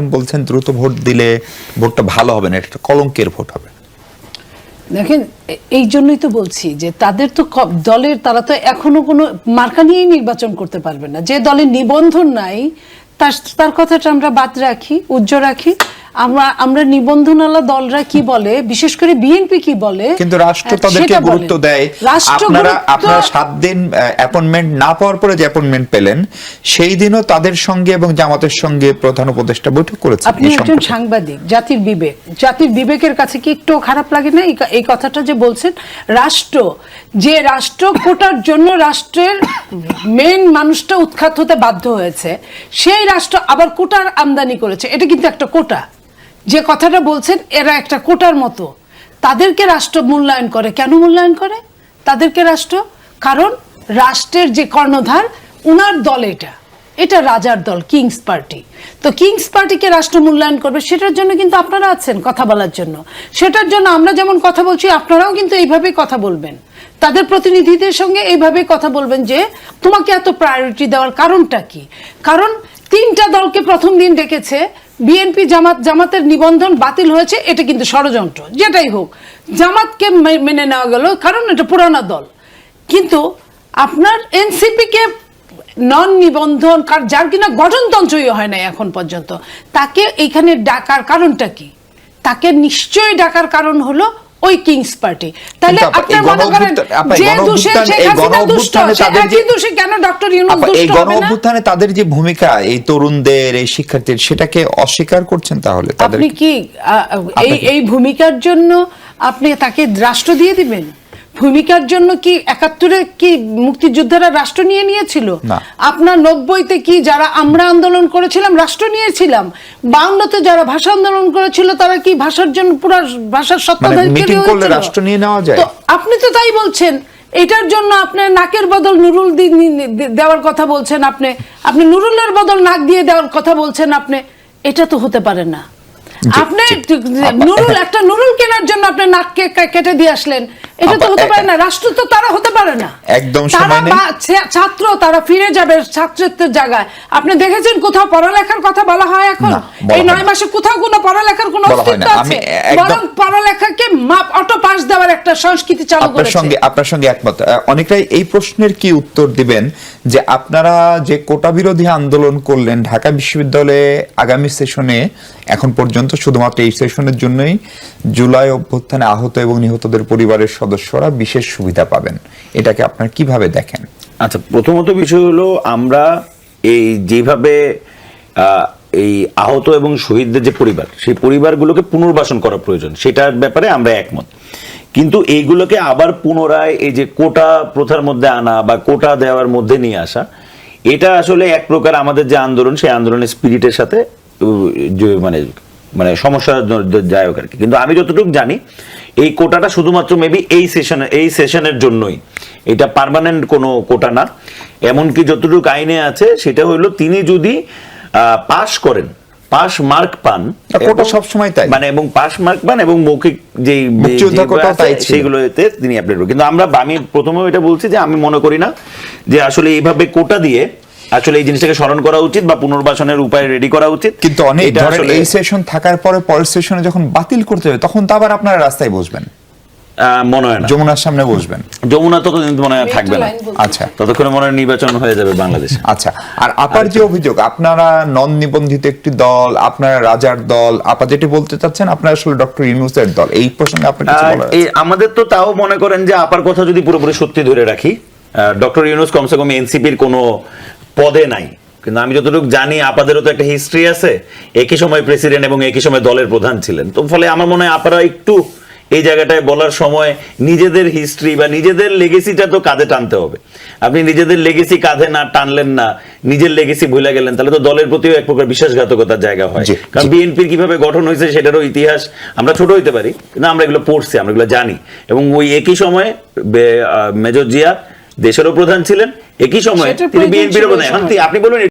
আলম বলছেন, দ্রুত ভোট দিলে ভোটটা ভালো হবে না, এটা কলঙ্কের ভোট হবে। দেখেন এই জন্যই তো বলছি যে তাদের তো দলের তারা তো এখনও কোনো মার্কা নিয়েই নির্বাচন করতে পারবে না। যে দলের নিবন্ধন নাই, তার তার কথাটা আমরা বাদ রাখি, উজ্জ্ব রাখি। আমরা আমরা নিবন্ধনওয়ালা দলরা কি বলে? বিশেষ করে বিএনপি কি বলে? কিন্তু রাষ্ট্র তাদেরকে গুরুত্ব দেয়। আপনারা আপনারা সাত দিন অ্যাপয়েন্টমেন্ট না পাওয়ার পরে যে অ্যাপয়েন্টমেন্ট পেলেন সেই দিনও তাদের সঙ্গে এবং জামাতের সঙ্গে প্রধান উপদেষ্টা বৈঠক করেছেন আপনি একজন সাংবাদিক জাতির বিবেক। জাতির বিবেকের কাছে কি একটু খারাপ লাগে না? এই এই কথাটা যে বলছেন রাষ্ট্র যে রাষ্ট্র কোটার জন্য রাষ্ট্রের মেন মানুষটা উৎখাত হতে বাধ্য হয়েছে সেই রাষ্ট্র আবার কোটার আমদানি করেছে। এটা কিন্তু একটা কোটা। যে কথাটা বলছেন, এরা একটা কোটার মতো। তাদেরকে রাষ্ট্র মূল্যায়ন করে। কেন মূল্যায়ন করে? তাদেরকে রাষ্ট্র। কারণ রাষ্ট্রের যে কর্ণধার, উনার দল এটা। এটা রাজার দল, কিংস পার্টি। তো কিংস পার্টিকে রাষ্ট্র মূল্যায়ন করবে, সেটার জন্য কিন্তু আপনারা আছেন কথা বলার জন্য। সেটার জন্য আমরা যেমন কথা বলছি, আপনারাও কিন্তু এইভাবেই কথা বলবেন। তাদের প্রতিনিধিদের সঙ্গে এইভাবে কথা বলবেন যে, তোমাকে এত প্রায়োরিটি দেওয়ার কারণটা কি? কারণ তিনটা দলকে প্রথম দিন ডেকেছে বিএনপি জামাত, জামাতের নিবন্ধন বাতিল হয়েছে, এটা কিন্তু ষড়যন্ত্র, যেটাই হোক। জামাতকে মেনে নেওয়া গেল, কারণ এটা পুরানা দল। কিন্তু আপনার এনসিপি কে নন নিবন্ধন কার, যার কিনা গঠনতন্ত্রই হয় না এখন পর্যন্ত, তাকে এখানে ডাকার কারণটা কি? তাকে নিশ্চয়ই ডাকার কারণ হলো ওই কিংস পার্টি। তাহলে আপনার এই মনে করেন গণ-অভ্যুত্থান- আপা, এই যে দোষে শেখ হাসিনা দুষ্ট গণ-অভ্যুত্থানে তাদের যে- একই দোষে কেন ডক্টর ইউনুস দুষ্ট হবে না? অভ্যুত্থানে তাদের যে ভূমিকা এই তরুণদের এই শিক্ষার্থীদের সেটাকে অস্বীকার করছেন তাহলে আপনি কি এই এই ভূমিকার জন্য আপনি তাকে রাষ্ট্র দিয়ে দিবেন? ভূমিকার জন্য কি একাত্তরে কি মুক্তিযোদ্ধারা রাষ্ট্র নিয়ে নিয়েছিল? আপনার নব্বইতে কি যারা আমরা আন্দোলন করেছিলাম রাষ্ট্র নিয়েছিলাম? বাংলাতে যারা ভাষা আন্দোলন করেছিল তারা কি ভাষার জন্য পুরো ভাষার সত্তাধারী মানে রাষ্ট্র নিয়ে নেওয়া যায়? আপনি তো তাই বলছেন। এটার জন্য আপনি নাকের বদল নুরুল দেওয়ার কথা বলছেন আপনি। আপনি নুরুলের বদল নাক দিয়ে দেওয়ার কথা বলছেন আপনি। এটা তো হতে পারে না। আপনি নুরুল একটা নুরুল কেনার জন্য আপনি নাককে কেটে দিয়ে আসলেন। এটা তো হতে পারে না রাষ্ট্র তো তারা হতে পারে না। একদম তারা। ছাত্র তারা ফিরে যাবে ছাত্রত্বের জায়গায়। আপনি দেখেছেন কোথাও পড়ালেখার কথা বলা হয় এখন? এই নয় মাসে কোথাও কোনো পড়ালেখার কোনো অস্তিত্ব আছে? বরং পড়ালেখাকে মাপ অটো পাস দেওয়ার একটা সংস্কৃতি চালু আপনার সঙ্গে আপনার সঙ্গে একমত। অনেকটাই এই প্রশ্নের কি উত্তর দিবেন? যে আপনারা যে কোটা বিরোধী আন্দোলন করলেন ঢাকা বিশ্ববিদ্যালয়ে আগামী সেশনে এখন পর্যন্ত শুধুমাত্র এই সেশনের জন্যই জুলাই অভ্যুত্থানে আহত এবং নিহতদের পরিবারের সদস্যরা বিশেষ সুবিধা পাবেন। এটাকে আপনার কীভাবে দেখেন? আচ্ছা প্রথমত বিষয় হলো আমরা এই যেভাবে এই আহত এবং শহীদদের যে পরিবার, সেই পরিবারগুলোকে পুনর্বাসন করা প্রয়োজন, সেটার ব্যাপারে আমরা একমত। কিন্তু এইগুলোকে আবার পুনরায় এই যে কোটা প্রথার মধ্যে আনা বা কোটা দেওয়ার মধ্যে নিয়ে আসা, এটা আসলে এক প্রকার আমাদের যে আন্দোলন, সেই আন্দোলনের স্পিরিটের সাথে মানে মানে সমস্যা যায়ক আর কি। কিন্তু আমি যতটুকু জানি এই কোটাটা শুধুমাত্র মেবি এই সেশনে এই সেশনের জন্যই। এটা পার্মানেন্ট কোনো কোটা না। এমনকি যতটুকু আইনে আছে সেটা হলো তিনি যদি পাশ করেন পাস মার্ক পান কোটা এবং- সবসময় তাই। মানে এবং পাস মার্ক পান এবং মৌখিক যে সেগুলোতে তিনি অ্যাপ্লাই করবেন। কিন্তু আমরা আমি প্রথমে এটা বলছি যে আমি মনে করি না যে আসলে এইভাবে কোটা দিয়ে আসলে এই জিনিসটাকে স্মরণ করা উচিত বা পুনর্বাসনের উপায় রেডি করা উচিত। কিন্তু অনেক ধরেন এই সেশন থাকার পরে পরের সেশনে যখন বাতিল করতে হবে তখন তো আবার আপনারা রাস্তায় বসবেন। আহ, মনে হয় না। যমুনার সামনে বসবেন। যমুনা ততদিন মনে হয় থাকবে না। আচ্ছা। ততক্ষণে মনে হয় নির্বাচন হয়ে যাবে বাংলাদেশে। আচ্ছা আর আপার যে অভিযোগ আপনারা নন নিবন্ধিত একটি দল আপনারা রাজার দল আপা যেটি বলতে চাচ্ছেন আপনারা আসলে ডক্টর ইউনুসের দল এই প্রসঙ্গে কিছু বলার আমাদের তো তাও মনে করেন যে আপার কথা যদি পুরোপুরি সত্যি ধরে রাখি ডক্টর ইউনুস কমসে কম এনসিপির কোনো পদে নাই। কিন্তু আমি যতটুকু জানি আপাদেরও তো একটা হিস্ট্রি আছে। একই সময় প্রেসিডেন্ট এবং একই সময় দলের প্রধান ছিলেন। তো ফলে আমার মনে হয় আপনারা একটু এই জায়গাটায় বলার সময় নিজেদের হিস্ট্রি বা নিজেদের লেগেসিটা তো কাঁধে টানতে হবে। আপনি নিজেদের লেগেসি কাঁধে না টানলেন না নিজের লেগেসি ভুলে গেলেন তাহলে তো দলের প্রতিও এক প্রকার বিশ্বাসঘাতকতার জায়গা হয়। কারণ বিএনপির কীভাবে গঠন হয়েছে সেটারও ইতিহাস আমরা ছোট হইতে পারি কিন্তু আমরা এগুলো পড়ছি আমরা এগুলো জানি। এবং ওই একই সময়ে মেজর জিয়া দেশেরও প্রধান ছিলেন একই সময় তিনি বিএনপির প্রধান। আপনি বলবেন